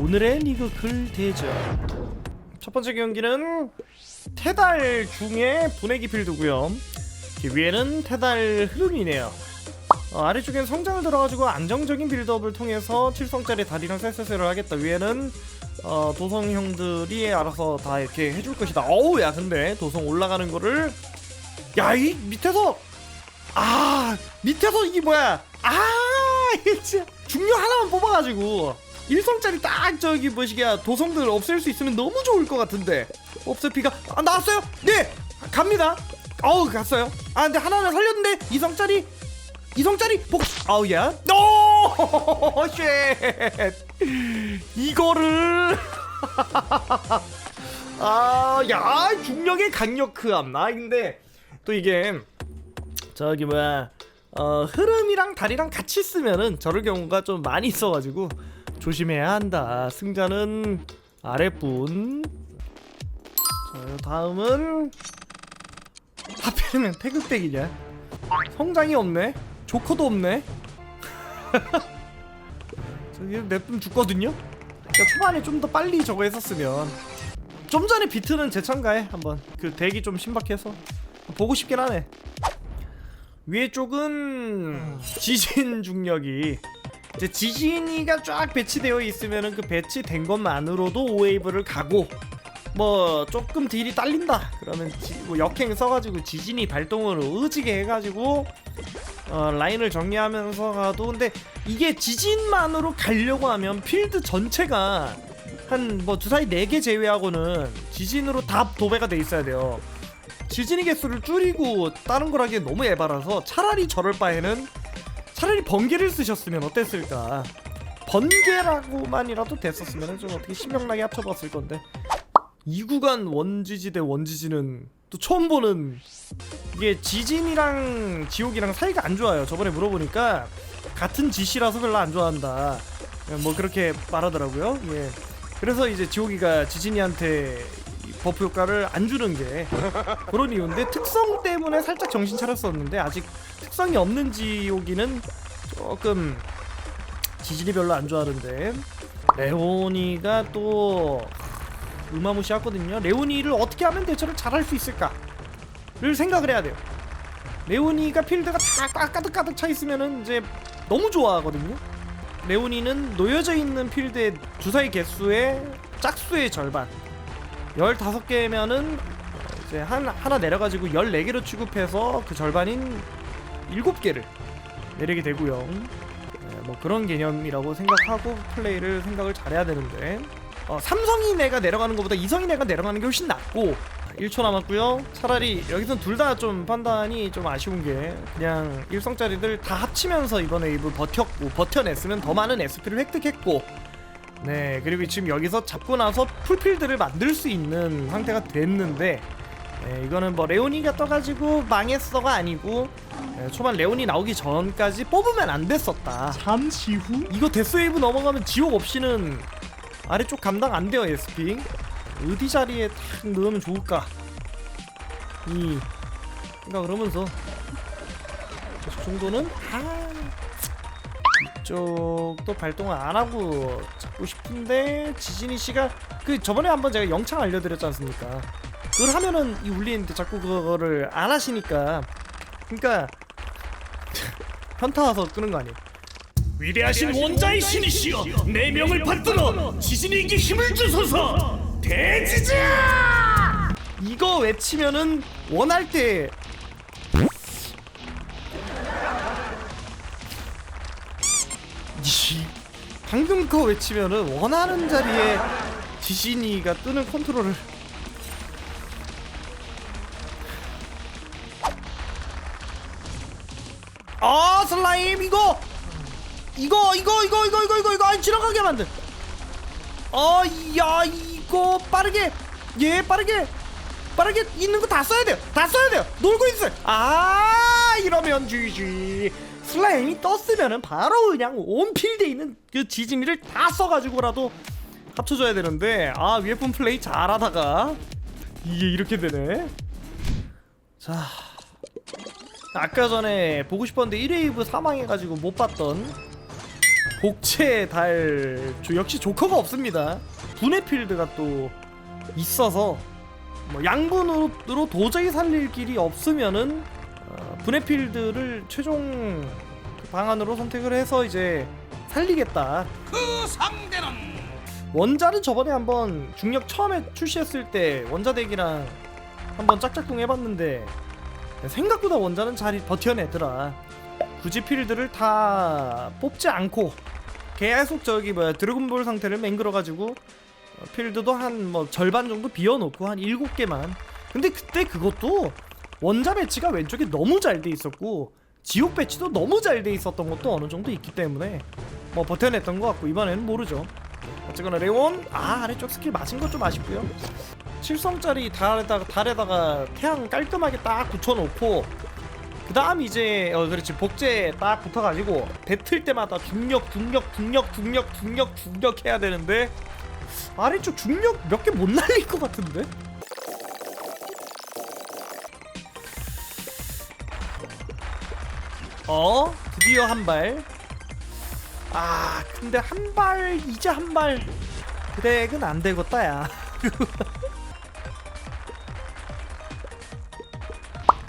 오늘의 리그클 대전. 첫 번째 경기는 테달 중에 분해기 필드고요. 그 위에는 테달 흐름이네요. 어, 아래쪽엔 성장을 들어가지고 안정적인 빌드업을 통해서 7성짜리 다리랑 쎄쎄쎄를 하겠다. 위에는 어, 도성 형들이 알아서 다 이렇게 해줄 것이다. 어우 야 근데 도성 올라가는 거를 야 이 밑에서 아 밑에서 이게 뭐야? 아 진짜 중력 하나만 뽑아가지고 일성짜리 딱 저기 뭐시기야 도성들 없앨 수 있으면 너무 좋을 것 같은데. 없앨 피가 아 나왔어요? 네 갑니다. 어우 갔어요. 아 근데 하나는 살렸는데 이성짜리? 이성짜리? 복 아우 야. 오 쉣. 이거를. 아야 중력의 강력함. 아 근데 또 이게 저기 뭐야 어 흐름이랑 다리랑 같이 쓰면은 저럴 경우가 좀 많이 있어가지고 조심해야 한다. 승자는 아랫분. 자 다음은 하필이면 태극대기냐? 성장이 없네. 조커도 없네. 저기 냅두면 죽거든요? 그러니까 초반에 좀 더 빨리 저거 했었으면. 좀 전에 비트는 재참가해 한번. 그 대기 좀 신박해서. 보고 싶긴 하네. 위에 쪽은 지진 중력이 이제 지진이가 쫙 배치되어 있으면은 그 배치된 것만으로도 오웨이브를 가고 뭐 조금 딜이 딸린다. 그러면 지, 뭐 역행 써가지고 지진이 발동을 의지게 해가지고 어, 라인을 정리하면서 가도 근데 이게 지진만으로 가려고 하면 필드 전체가 한 뭐 주사위 4개 제외하고는 지진으로 다 도배가 돼 있어야 돼요. 지진이 개수를 줄이고 다른 걸 하기엔 너무 에바라서 차라리 저럴 바에는 차라리 번개를 쓰셨으면 어땠을까? 번개라고만이라도 됐었으면 좀 어떻게 신명나게 합쳐봤을 건데. 이 구간 원지지 대 원지지는 또 처음 보는 이게 지진이랑 지옥이랑 사이가 안 좋아요. 저번에 물어보니까 같은 짓이라서 별로 안 좋아한다. 뭐 그렇게 말하더라고요. 예. 그래서 이제 지옥이가 지진이한테 이 버프 효과를 안 주는 게 그런 이유인데 특성 때문에 살짝 정신 차렸었는데 아직 특성이 없는 지옥이는 조금 지진이 별로 안 좋아하는데 레오니가 또 으마무시하거든요. 레오니를 어떻게 하면 대처를 잘할 수 있을까를 생각을 해야 돼요. 레오니가 필드가 다 가득가득 차 있으면은 이제 너무 좋아하거든요. 레오니는 놓여져 있는 필드의 주사위 개수의 짝수의 절반 15개면은 이제 한, 하나 내려가지고 14개로 취급해서 그 절반인 7개를 내리게 되고요. 네, 뭐 그런 개념이라고 생각하고 플레이를 생각을 잘해야 되는데. 어, 삼성이 내가 내려가는 것보다 이성이 내가 내려가는 게 훨씬 낫고. 1초 남았고요. 차라리 여기선 둘 다 좀 판단이 좀 아쉬운 게 그냥 일성짜리들 다 합치면서 이번 웨이브 버텼고 버텨냈으면 더 많은 SP를 획득했고 네 그리고 지금 여기서 잡고 나서 풀필드를 만들 수 있는 상태가 됐는데 네, 이거는 뭐 레오니가 떠가지고 망했어가 아니고 네, 초반 레오니 나오기 전까지 뽑으면 안 됐었다. 잠시 후? 이거 데스웨이브 넘어가면 지옥 없이는 아래쪽 감당 안 돼요 SP 어디 자리에 탁 넣으면 좋을까? 이 생각을 하면서 저 정도는 아이 쪽도 발동을 안 하고 잡고 싶은데 지진이 씨가 그 저번에 한번 제가 영창 알려드렸지 않습니까? 그걸 하면은 이 울리는데 자꾸 그거를 안 하시니까. 그러니까 현타 와서 끄는 거 아니에요? 위대하신 원자의 신이시여 내 명을 받들어 지진에게 힘을 주소서. 대지자! 이거 외치면은 원할 때 방금 거 외치면은 원하는 자리에 지신이가 뜨는 컨트롤을. 아 슬라임 이거! 이거 이거 이거 이거 이거 이거 이거 아니 지나가게 만든. 어야 이거 빠르게. 예 빠르게. 빠르게 있는 거 다 써야 돼요. 다 써야 돼요. 놀고 있어요. 아 이러면 GG 슬라임이 떴으면은 바로 그냥 온 필드에 있는 그 지진이를 다 써가지고라도 합쳐줘야 되는데 아 위에 분 플레이 잘하다가 이게 이렇게 되네 자 아까 전에 보고 싶었는데 1웨이브 사망해가지고 못 봤던 복채 달 조- 역시 조커가 없습니다. 분해 필드가 또 있어서 뭐 양분으로 도저히 살릴 길이 없으면은 어, 분해 필드를 최종 방안으로 선택을 해서 이제 살리겠다. 그 상대는 원자를 저번에 한번 중력 처음에 출시했을 때 원자 대기랑 한번 짝짝꿍 해봤는데 생각보다 원자는 잘 버텨내더라. 굳이 필드를 다 뽑지 않고 계속 저기 뭐야 드래곤볼 상태를 맹글어가지고 어, 필드도 한 뭐 절반 정도 비워놓고 한 일곱 개만. 근데 그때 그것도 원자 배치가 왼쪽에 너무 잘 돼 있었고 지옥 배치도 너무 잘 돼 있었던 것도 어느 정도 있기 때문에 뭐 버텨냈던 것 같고 이번에는 모르죠. 어쨌거나 레온 아 아래쪽 스킬 맞은 것 좀 아쉽고요 7성짜리 달에다가 달에다가 태양 깔끔하게 딱 붙여놓고 그 다음 이제 어 그렇지 복제 딱 붙어가지고 배틀 때마다 중력 중력 중력 중력 중력 중력 해야 되는데 아래쪽 중력 몇 개 못 날릴 것 같은데 어? 드디어 한 발. 아 근데 한 발 이제 한 발 그렉은 안 되겠다 야.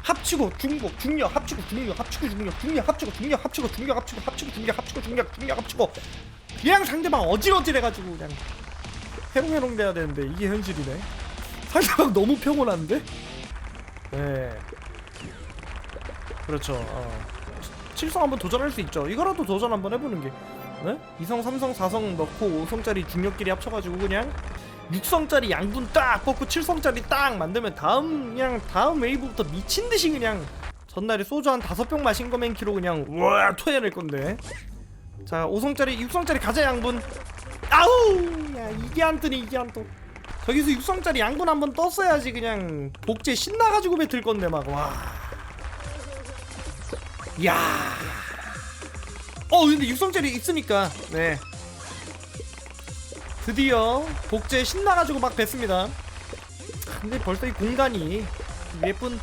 합치고 중국 중력 합치고 중력 합치고 중력 중력 합치고 중력 합치고 중력 합치고 합치고 중력 합치고 중력 중력 합치고. 그냥 상대방 어질어질해가지고 그냥 해롱해롱 돼야 되는데 이게 현실이네. 상대방 너무 평온한데? 네. 그렇죠. 어. 칠성 한번 도전할 수 있죠. 이거라도 도전 한번 해보는 게. 네? 2성, 3성, 4성 넣고 5성짜리 중력끼리 합쳐가지고 그냥 6성짜리 양분 딱 뽑고 7성짜리 딱 만들면 다음 그냥 다음 웨이브부터 미친 듯이 그냥 전날에 소주 한 다섯 병 마신 거 맨키로 그냥 우와 토해낼 건데. 자 5성짜리, 6성짜리 가자 양분. 아우 야 이게 안 뜨니 이게 안 떠. 저기서 6성짜리 양분 한번 떴어야지 그냥 복제 신나가지고 뱉을 건데 막 와. 야. 어 근데 육성짜리 있으니까 네. 드디어 복제 신나가지고 막 뵀습니다. 근데 벌써 이 공간이 예쁜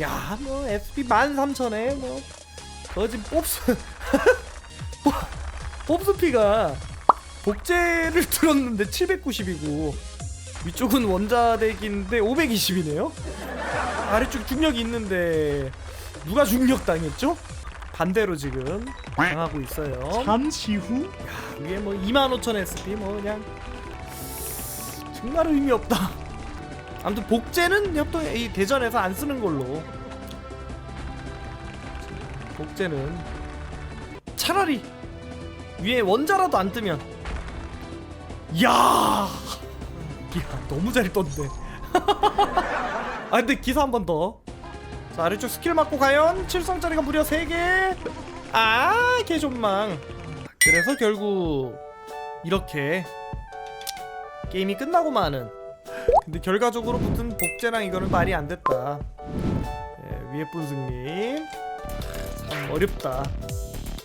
야 뭐 SP 13,000에 뭐 거진 뽑스 뽑스피가 복제를 들었는데 790이고 위쪽은 원자덱인데 520이네요. 아래쪽 중력이 있는데 누가 중력 당했죠? 반대로 지금 당하고 있어요. 잠시 후 이게 뭐25,000 SP 뭐 그냥 정말 의미 없다. 아무튼 복제는 협동 이 대전에서 안 쓰는 걸로. 복제는 차라리 위에 원자라도 안 뜨면 야, 야 너무 잘 떴네. 아 근데 기사 한 번 더. 자 아래쪽 스킬 맞고 과연 7성짜리가 무려 3개. 아 개존망. 그래서 결국 이렇게 게임이 끝나고 마는. 근데 결과적으로 붙은 복제랑 이거는 말이 안 됐다. 예, 위에 분승님 참 어렵다